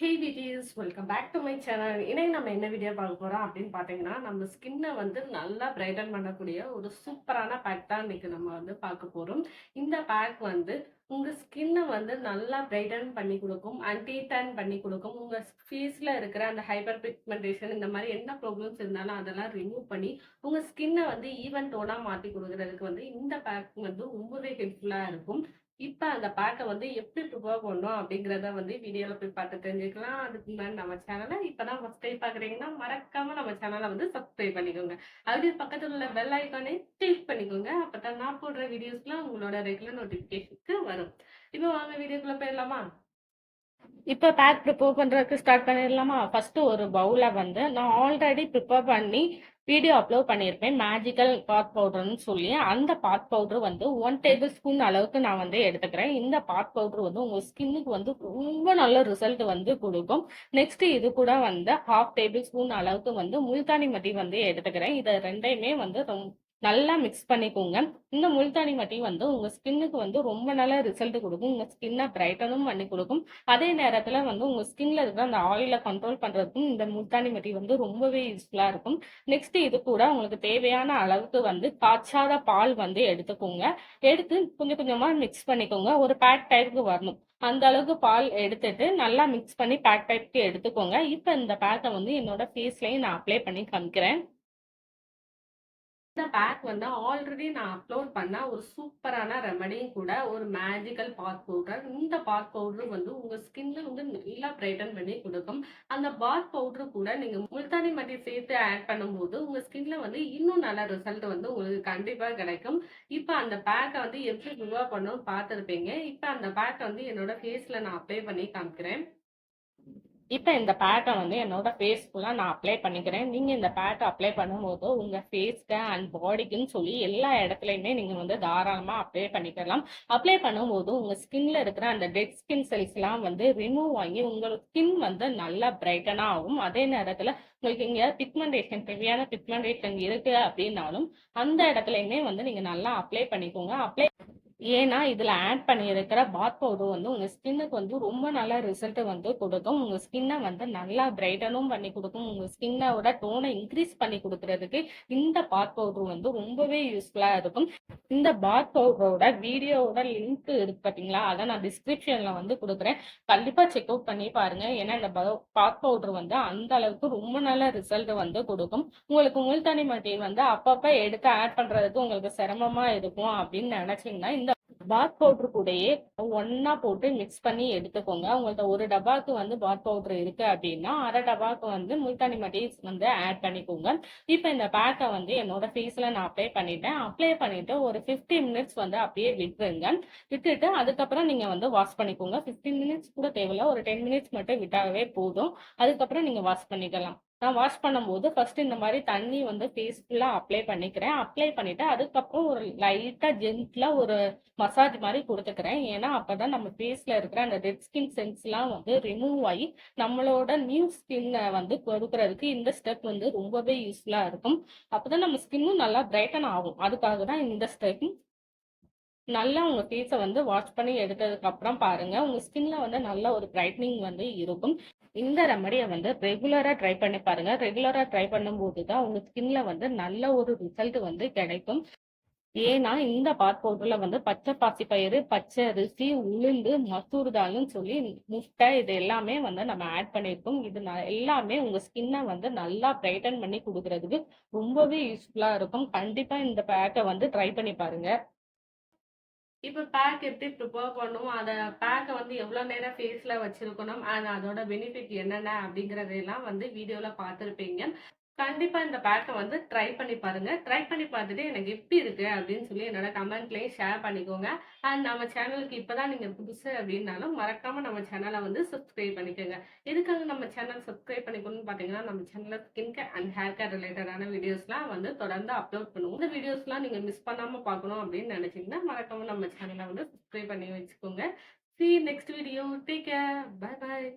Hey buddies welcome back to my channel இன்னைக்கு நம்ம என்ன வீடியோ பார்க்க போகிறோம் அப்படின்னு பார்த்தீங்கன்னா நம்ம ஸ்கின்னை வந்து நல்லா பிரைட்டன் பண்ணக்கூடிய ஒரு சூப்பரான பேக் தான் இன்னைக்கு நம்ம வந்து பார்க்க போகிறோம் இந்த பேக் வந்து உங்கள் ஸ்கின்னை வந்து நல்லா பிரைட்டன் பண்ணி கொடுக்கும் அண்ட் டேன் பண்ணி கொடுக்கும். உங்கள் ஃபேஸில் இருக்கிற அந்த ஹைப்பர் பிக்மெண்டேஷன் இந்த மாதிரி என்ன ப்ராப்ளம்ஸ் இருந்தாலும் அதெல்லாம் ரிமூவ் பண்ணி உங்கள் ஸ்கின்னை வந்து ஈவன் டோனாக மாற்றி கொடுக்கறதுக்கு வந்து இந்த பேக் வந்து ரொம்பவே ஹெல்ப்ஃபுல்லாக இருக்கும். இப்ப அந்த பாட்டை வந்து எப்படி ப்ரிப்பேர் பண்ணணும் அப்படிங்கிறத வந்து வீடியோல போய் பார்த்து தெரிஞ்சுக்கலாம். அதுக்கு முன்னாடி நம்ம சேனலை இப்பதான் ஃபர்ஸ்ட் டைம் பாக்குறீங்கன்னா மறக்காம நம்ம சேனலை வந்து சப்ஸ்கிரைப் பண்ணிக்கோங்க. அப்படியே பக்கத்துல உள்ள பெல் ஐக்கானே கிளிக் பண்ணிக்கோங்க. அப்பதான் நான் போடுற வீடியோஸ்லாம் உங்களோட ரெகுலர் நோட்டிபிகேஷனுக்கு வரும். இப்போ வாங்க வீடியோக்குள்ள போயிடலாமா? இப்போ பேக் ப்ரிப்பேர் பண்ணுறதுக்கு ஸ்டார்ட் பண்ணிடலாமா? ஃபஸ்ட்டு ஒரு பவுலை வந்து நான் ஆல்ரெடி ப்ரிப்பேர் பண்ணி வீடியோ அப்லோட் பண்ணியிருப்பேன். மேஜிக்கல் பாத் பவுடர்னு சொல்லி. அந்த பாத் பவுடர் வந்து ஒன் டேபிள் ஸ்பூன் அளவுக்கு நான் வந்து எடுத்துக்கிறேன். இந்த பாத் பவுடர் வந்து உங்கள் ஸ்கின்னுக்கு வந்து ரொம்ப நல்ல ரிசல்ட் வந்து கொடுக்கும். நெக்ஸ்ட் இது கூட வந்து ஹாஃப் டேபிள் ஸ்பூன் அளவுக்கு வந்து முல்தானி மட்டி வந்து எடுத்துக்கிறேன். இதை ரெண்டையுமே வந்து ரொம்ப நல்லா மிக்ஸ் பண்ணிக்கோங்க. இந்த முல்தானி மட்டி வந்து உங்க ஸ்கின்னுக்கு வந்து ரொம்ப நல்ல ரிசல்ட் கொடுக்கும். உங்க ஸ்கின்னை பிரைட்டனும் பண்ணி கொடுக்கும். அதே நேரத்துல வந்து உங்க ஸ்கின்ல இருக்கிற அந்த ஆயிலை கண்ட்ரோல் பண்றதுக்கும் இந்த முல்தானி மட்டி வந்து ரொம்பவே யூஸ்ஃபுல்லா இருக்கும். நெக்ஸ்ட் இது கூட உங்களுக்கு தேவையான அளவுக்கு வந்து காய்ச்சாத பால் வந்து எடுத்துக்கோங்க. எடுத்து கொஞ்சம் கொஞ்சமா மிக்ஸ் பண்ணிக்கோங்க. ஒரு பேக் டைப்புக்கு வரணும். அந்த அளவுக்கு பால் எடுத்துட்டு நல்லா மிக்ஸ் பண்ணி பேக் டைப்க்கு எடுத்துக்கோங்க. இப்போ இந்த பேக்கை வந்து என்னோட ஃபேஸ்லயும் நான் அப்ளை பண்ணி காமிக்கிறேன். இந்த பேக் வந்து ஆல்ரெடி நான் அப்லோட் பண்ண ஒரு சூப்பரான ரெமடியும் கூட ஒரு மேஜிக்கல் பாத் பவுடர் இந்த பாத் பவுடர் வந்து உங்க ஸ்கின்ல வந்து நல்லா பிரைட்டன் பண்ணி கொடுக்கும். அந்த பாத் பவுடர் கூட நீங்க முல்தானி மட்டி சேர்த்து ஆட் பண்ணும்போது உங்க ஸ்கின்ல வந்து இன்னும் நல்ல ரிசல்ட் வந்து உங்களுக்கு கண்டிப்பா கிடைக்கும். இப்போ அந்த பேக்கை வந்து எப்படி ரிவா பண்ணணும்னு பார்த்துருப்பீங்க. இப்போ அந்த பேக்கை வந்து என்னோட ஃபேஸ்ல நான் அப்ளை பண்ணி காமிக்கிறேன். இப்போ இந்த பேட்டை வந்து என்னோட ஃபேஸ் ஃபுல்லாக நான் அப்ளை பண்ணிக்கிறேன். நீங்கள் இந்த பேட்டை அப்ளை பண்ணும்போது உங்கள் ஃபேஸ்க்கு அண்ட் பாடிக்குன்னு சொல்லி எல்லா இடத்துலையுமே நீங்கள் வந்து தாராளமாக அப்ளை பண்ணிக்கலாம். அப்ளை பண்ணும்போது உங்கள் ஸ்கின்ல இருக்கிற அந்த டெட் ஸ்கின் செல்ஸ்லாம் வந்து ரிமூவ் ஆகி உங்களோட ஸ்கின் வந்து நல்லா பிரைட்டனாக ஆகும். அதே நேரத்தில் உங்களுக்கு இங்கே பிக்மெண்டேஷன் தேவையான பிக்மெண்டேஷன் இருக்கு அப்படின்னாலும் அந்த இடத்துலையுமே வந்து நீங்கள் நல்லா அப்ளை பண்ணிக்கோங்க. அப்ளை ஏன்னா இதில் ஆட் பண்ணியிருக்கிற பாத் பவுடர் வந்து உங்கள் ஸ்கின்னுக்கு வந்து ரொம்ப நல்ல ரிசல்ட் வந்து கொடுக்கும். உங்கள் ஸ்கின்னை வந்து நல்லா பிரைட்டனும் பண்ணி கொடுக்கும். உங்கள் ஸ்கின்னோட டோனை இன்க்ரீஸ் பண்ணி கொடுக்கறதுக்கு இந்த பாத் பவுடர் வந்து ரொம்பவே யூஸ்ஃபுல்லாக இருக்கும். இந்த பாத் பவுடரோட வீடியோவோட லிங்க் இருக்கு பார்த்தீங்களா அதை நான் டிஸ்கிரிப்ஷனில் வந்து கொடுக்குறேன். கண்டிப்பாக செக் அவுட் பண்ணி பாருங்க. ஏன்னா இந்த பாத் பவுடர் வந்து அந்த அளவுக்கு ரொம்ப நல்ல ரிசல்ட் வந்து கொடுக்கும். உங்களுக்கு முல்தானி மட்டி வந்து அப்பப்போ எடுத்து ஆட் பண்ணுறதுக்கு உங்களுக்கு சிரமமாக இருக்கும் அப்படின்னு நினச்சிங்கன்னா இந்த பாத் பவுடர் கூடயே ஒன்னா போட்டு மிக்ஸ் பண்ணி எடுத்துக்கோங்க. உங்கள்ட்ட ஒரு டப்பாக்கு வந்து பாத் பவுடர் இருக்கு அப்படின்னா அரை டப்பாக்கு வந்து முல்தானி மட்டீஸ் வந்து ஆட் பண்ணிக்கோங்க. இப்போ இந்த பேக்கை வந்து என்னோட ஃபேஸ்ல நான் அப்ளை பண்ணிட்டேன். அப்ளை பண்ணிட்டு ஒரு ஃபிஃப்டி மினிட்ஸ் வந்து அப்படியே விட்டுருங்க. விட்டுட்டு அதுக்கப்புறம் நீங்க வந்து வாஷ் பண்ணிக்கோங்க. ஃபிஃப்டீன் மினிட்ஸ் கூட தேவையில்ல. ஒரு டென் மினிட்ஸ் மட்டும் விட்டாவே போதும். அதுக்கப்புறம் நீங்க வாஷ் பண்ணிக்கலாம். நான் வாஷ் பண்ணும்போது ஃபர்ஸ்ட் இந்த மாதிரி தண்ணி வந்து ஃபேஸ் ஃபுல்லாக அப்ளை பண்ணிக்கிறேன். அப்ளை பண்ணிட்டு அதுக்கப்புறம் ஒரு லைட்டாக ஜென்ட்லாக ஒரு மசாஜ் மாதிரி கொடுத்துக்கிறேன். ஏன்னா அப்போ தான் நம்ம ஃபேஸில் இருக்கிற அந்த டெட் ஸ்கின் சென்ஸ்லாம் வந்து ரிமூவ் ஆகி நம்மளோட நியூ ஸ்கின்னை வந்து கொடுக்கறதுக்கு இந்த ஸ்டெப் வந்து ரொம்பவே யூஸ்ஃபுல்லாக இருக்கும். அப்பதான் நம்ம ஸ்கின்னும் நல்லா பிரைட்டன் ஆகும். அதுக்காக தான் இந்த ஸ்டெப் நல்லா உங்கள் ஃபேஸை வந்து வாஷ் பண்ணி எடுத்ததுக்கப்புறம் பாருங்கள் உங்கள் ஸ்கின்ல வந்து நல்ல ஒரு பிரைட்னிங் வந்து இருக்கும். இந்த ரெமடியை வந்து ரெகுலரா ட்ரை பண்ணி பாருங்க. ரெகுலரா ட்ரை பண்ணும்போது தான் உங்க ஸ்கின்ல வந்து நல்ல ஒரு ரிசல்ட் வந்து கிடைக்கும். ஏன்னா இந்த பாத் பவுடர்ல வந்து பச்சை பாசி பயிறு பச்சை அரிசி உளுந்து மசூர் தால்னு சொல்லி முட்டை இது எல்லாமே வந்து நம்ம ஆட் பண்ணியிருக்கோம் இது எல்லாமே உங்க ஸ்கின்னை வந்து நல்லா பிரைட்டன் பண்ணி கொடுக்கறதுக்கு ரொம்பவே யூஸ்ஃபுல்லா இருக்கும். கண்டிப்பா இந்த பேக்கை வந்து ட்ரை பண்ணி பாருங்க. இப்போ பேக் எப்படி ப்ரிப்பேர் பண்ணும் அதை பேக்கை வந்து எவ்வளோ நேரம் ஃபேஸில் வச்சிருக்கணும்? அண்ட் அதோட பெனிஃபிட் என்னென்ன அப்படிங்கிறதெல்லாம் வந்து வீடியோவில் பார்த்துருப்பீங்க. கண்டிப்பாக இந்த பேக்கை வந்து ட்ரை பண்ணி பாருங்கள் ட்ரை பண்ணி பார்த்துட்டு எனக்கு எப்படி இருக்குது அப்படின்னு சொல்லி என்னோட கமெண்ட்லேயே ஷேர் பண்ணிக்கோங்க. அண்ட் நம்ம சேனலுக்கு இப்போ தான் நீங்கள் புதுசு அப்படின்னாலும் மறக்காமல் நம்ம சேனலை வந்து சப்ஸ்கிரைப் பண்ணிக்கோங்க. எதுக்காக நம்ம சேனல் சப்ஸ்கிரைப் பண்ணிக்கணும்னு பார்த்தீங்கன்னா நம்ம சேனலில் skin care and hair care ரிலேட்டடான வீடியோஸ்லாம் வந்து தொடர்ந்து அப்லோட் பண்ணுவோம். இந்த வீடியோஸ்லாம் நீங்கள் மிஸ் பண்ணாமல் பார்க்கணும் அப்படின்னு நினச்சிங்கன்னா மறக்காமல் நம்ம சேனலை வந்து சப்ஸ்கிரைப் பண்ணி வச்சுக்கோங்க. See next video take care bye bye